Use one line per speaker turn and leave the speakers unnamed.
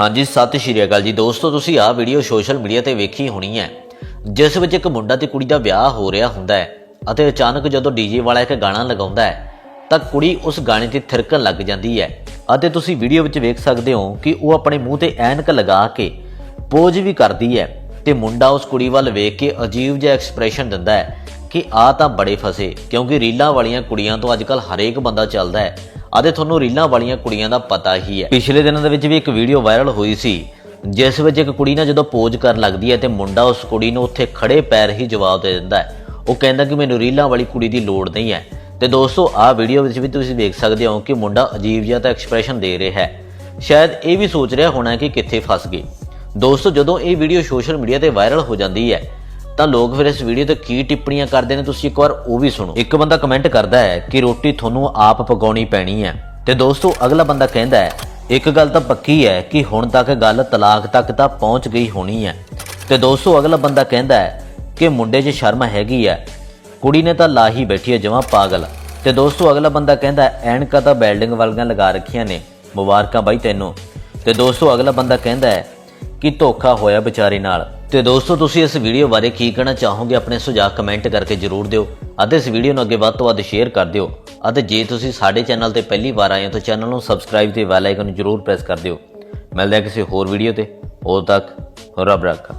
ਹਾਂਜੀ, ਸਤਿ ਸ਼੍ਰੀ ਅਕਾਲ ਜੀ। ਦੋਸਤੋ, ਤੁਸੀਂ ਆਹ ਵੀਡੀਓ ਸੋਸ਼ਲ ਮੀਡੀਆ ਤੇ ਵੇਖੀ ਹੋਣੀ ਹੈ, ਜਿਸ ਵਿੱਚ ਇੱਕ ਮੁੰਡਾ ਤੇ ਕੁੜੀ ਦਾ ਵਿਆਹ ਹੋ ਰਿਹਾ ਹੁੰਦਾ ਹੈ ਅਤੇ ਅਚਾਨਕ ਜਦੋਂ ਡੀਜੇ ਵਾਲਾ ਇੱਕ ਗਾਣਾ ਲਗਾਉਂਦਾ ਹੈ, ਤਾਂ ਕੁੜੀ ਉਸ ਗਾਣੇ ਤੇ ਥਿਰਕਣ ਲੱਗ ਜਾਂਦੀ ਹੈ। ਅਤੇ ਤੁਸੀਂ ਵੀਡੀਓ ਵਿੱਚ ਵੇਖ ਸਕਦੇ ਹੋ ਕਿ ਉਹ ਆਪਣੇ ਮੂੰਹ ਤੇ ਐਨਕ ਲਗਾ ਕੇ ਪੋਜ ਵੀ ਕਰਦੀ ਹੈ ਤੇ ਮੁੰਡਾ ਉਸ ਕੁੜੀ ਵੱਲ ਵੇਖ ਕੇ ਅਜੀਬ ਜਿਹਾ ਐਕਸਪ੍ਰੈਸ਼ਨ ਦਿੰਦਾ ਹੈ ਕਿ ਆ ਤਾਂ ਬੜੇ ਫਸੇ, ਕਿਉਂਕਿ ਰੀਲਾਂ ਵਾਲੀਆਂ ਕੁੜੀਆਂ ਤੋਂ ਅੱਜਕੱਲ ਹਰੇਕ ਬੰਦਾ ਚੱਲਦਾ ਹੈ। ਅਤੇ ਤੁਹਾਨੂੰ ਰੀਲਾਂ ਵਾਲੀਆਂ ਕੁੜੀਆਂ ਦਾ ਪਤਾ ਹੀ ਹੈ। ਪਿਛਲੇ ਦਿਨਾਂ ਦੇ ਵਿੱਚ ਵੀ ਇੱਕ ਵੀਡੀਓ ਵਾਇਰਲ ਹੋਈ ਸੀ, ਜਿਸ ਵਿੱਚ ਇੱਕ ਕੁੜੀ ਨਾ ਜਦੋਂ ਪੋਜ ਕਰਨ ਲੱਗਦੀ ਹੈ ਤੇ ਮੁੰਡਾ ਉਸ ਕੁੜੀ ਨੂੰ ਉੱਥੇ ਖੜੇ ਪੈਰ ਹੀ ਜਵਾਬ ਦੇ ਦਿੰਦਾ ਹੈ। ਉਹ ਕਹਿੰਦਾ ਕਿ ਮੈਨੂੰ ਰੀਲਾਂ ਵਾਲੀ ਕੁੜੀ ਦੀ ਲੋੜ ਨਹੀਂ ਹੈ। ਤੇ ਦੋਸਤੋ, ਆਹ ਵੀਡੀਓ ਵਿੱਚ ਵੀ ਤੁਸੀਂ ਦੇਖ ਸਕਦੇ ਹੋ ਕਿ ਮੁੰਡਾ ਅਜੀਬ ਜਿਹਾ ਤਾਂ ਐਕਸਪ੍ਰੈਸ਼ਨ ਦੇ ਰਿਹਾ ਹੈ। ਸ਼ਾਇਦ ਇਹ ਵੀ ਸੋਚ ਰਿਹਾ ਹੋਣਾ ਕਿ ਕਿੱਥੇ ਫਸ ਗਏ ਦੋਸਤੋ, ਜਦੋਂ ਇਹ ਵੀਡੀਓ ਸੋਸ਼ਲ ਮੀਡੀਆ ਤੇ ਵਾਇਰਲ ਹੋ ਜਾਂਦੀ ਹੈ ਤਾਂ ਲੋਕ ਫਿਰ ਇਸ ਵੀਡੀਓ ਤੇ ਕੀ ਟਿੱਪਣੀਆਂ ਕਰਦੇ ਨੇ ਤੁਸੀਂ ਇੱਕ ਵਾਰ ਉਹ ਵੀ ਸੁਣੋ। ਇੱਕ ਬੰਦਾ ਕਮੈਂਟ ਕਰਦਾ ਹੈ ਕਿ ਰੋਟੀ ਤੁਹਾਨੂੰ ਆਪ ਪਕਾਉਣੀ ਪੈਣੀ ਹੈ। ਤੇ ਦੋਸਤੋ ਅਗਲਾ ਬੰਦਾ ਕਹਿੰਦਾ ਹੈ ਇੱਕ ਗੱਲ ਤਾਂ ਪੱਕੀ ਹੈ ਕਿ ਹੁਣ ਤੱਕ ਗੱਲ ਤਲਾਕ ਤੱਕ ਤਾਂ ਪਹੁੰਚ ਗਈ ਹੋਣੀ ਹੈ। ਤੇ ਦੋਸਤੋ ਅਗਲਾ ਬੰਦਾ ਕਹਿੰਦਾ ਹੈ ਕਿ ਮੁੰਡੇ 'ਚ ਸ਼ਰਮ ਹੈਗੀ ਹੈ। ਕੁੜੀ ਨੇ ਤਾਂ ਲਾਹੀ ਬੈਠੀ ਹੈ ਜਮਾ ਪਾਗਲ। ਤੇ ਦੋਸਤੋ ਅਗਲਾ ਬੰਦਾ ਕਹਿੰਦਾ ਹੈ, ਐਨਕਾਂ ਤਾਂ ਬਿਲਡਿੰਗ ਵਾਲੀਆਂ ਲਗਾ ਰੱਖੀਆਂ ਨੇ। ਮੁਬਾਰਕਾਂ ਬਾਈ ਤੈਨੂੰ। ਤੇ ਦੋਸਤੋ ਅਗਲਾ ਬੰਦਾ ਕਹਿੰਦਾ ਹੈ ਕਿ ਧੋਖਾ ਹੋਇਆ ਵਿਚਾਰੀ ਨਾਲ। ਤੇ ਦੋਸਤੋ, ਤੁਸੀਂ ਇਸ ਵੀਡੀਓ ਬਾਰੇ ਕੀ ਕਹਿਣਾ ਚਾਹੋਗੇ? ਆਪਣੇ ਸੁਝਾਅ ਕਮੈਂਟ ਕਰਕੇ ਜਰੂਰ ਦਿਓ ਅਤੇ ਇਸ ਵੀਡੀਓ ਨੂੰ ਅੱਗੇ ਵੱਧ ਤੋਂ ਵੱਧ ਸ਼ੇਅਰ ਕਰ ਦਿਓ ਅਤੇ ਜੇ ਤੁਸੀਂ ਸਾਡੇ ਚੈਨਲ ਤੇ ਪਹਿਲੀ ਵਾਰ ਆਏ ਹੋ ਤਾਂ ਚੈਨਲ ਨੂੰ ਸਬਸਕ੍ਰਾਈਬ ਤੇ ਬੈਲ ਆਈਕਨ ਨੂੰ ਜਰੂਰ ਪ੍ਰੈਸ ਕਰ ਦਿਓ। ਮਿਲਦੇ ਹਾਂ ਕਿਸੇ ਹੋਰ ਵੀਡੀਓ ਤੇ। ਉਦੋਂ ਤੱਕ ਰੱਬ ਰਾਖਾ।